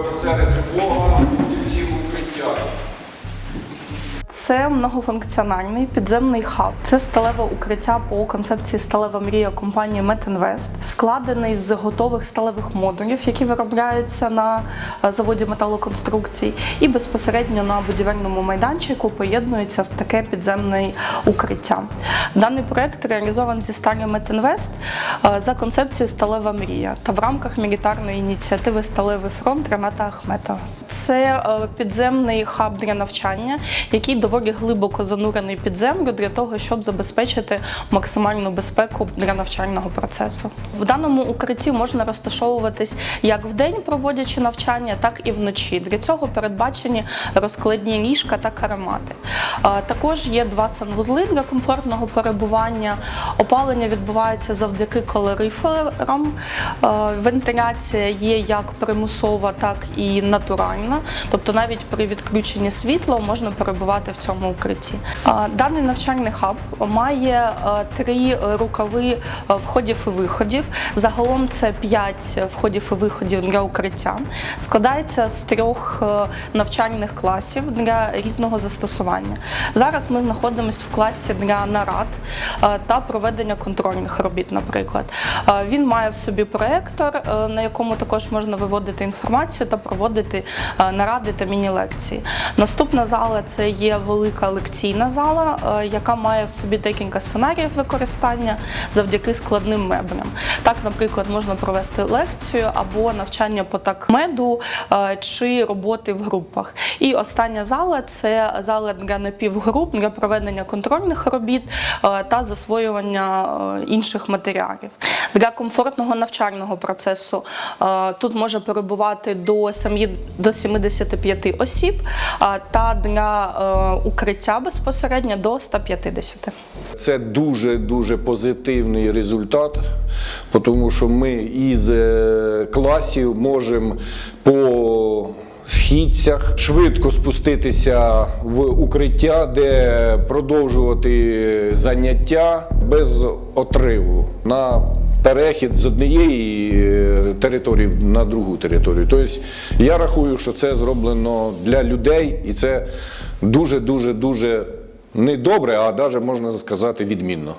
офіцери тривога, всі укриття. Це многофункціональний підземний хаб. Це сталеве укриття по концепції сталева мрія компанії Метінвест, складений з готових сталевих модулів, які виробляються на е, заводі металоконструкцій, і безпосередньо на будівельному майданчику поєднується в таке підземне укриття. Даний проект реалізований зі сталі Метінвест е, за концепцією Сталева мрія та в рамках мілітарної ініціативи Сталевий фронт Рената Ахметова. Це е, підземний хаб для навчання, який доволі глибоко занурений під землю для того, щоб забезпечити максимальну безпеку для навчального процесу. В даному укритті можна розташовуватись як вдень, проводячи навчання, так і вночі. Для цього передбачені розкладні ліжка та каремати. Також є два санвузли для комфортного перебування. Опалення відбувається завдяки калориферам. Е, Вентиляція є як примусова, так і натуральна. Тобто навіть при відключенні світла можна перебувати в цьому укритті. Е, Даний навчальний хаб має е, три рукави е, входів і виходів. Загалом це п'ять входів і виходів для укриття. Складається з трьох е, навчальних класів для різного застосування. Зараз ми знаходимося в класі для нарад та проведення контрольних робіт, наприклад. Він має в собі проектор, на якому також можна виводити інформацію та проводити наради та міні-лекції. Наступна зала це є велика лекційна зала, е, яка має в собі декілька сценаріїв використання завдяки складним меблям. Так, наприклад, можна провести лекцію або навчання по такмеду е, чи роботи в групах. І остання зала це зала для напівгруп для проведення контрольних робіт е, та засвоювання інших матеріалів. Для комфортного навчального процесу е, тут може перебувати до 7, до 75 осіб, е, та для е, укриття безпосередньо до 150. Це дуже дуже позитивний результат, тому що ми із класів можемо по східцях швидко спуститися в укриття, де продовжувати заняття без отриву на перехід з однієї е, території на другу територію. Тобто я рахую, що це зроблено для людей, і це дуже дуже дуже не добре, а навіть можна сказати відмінно.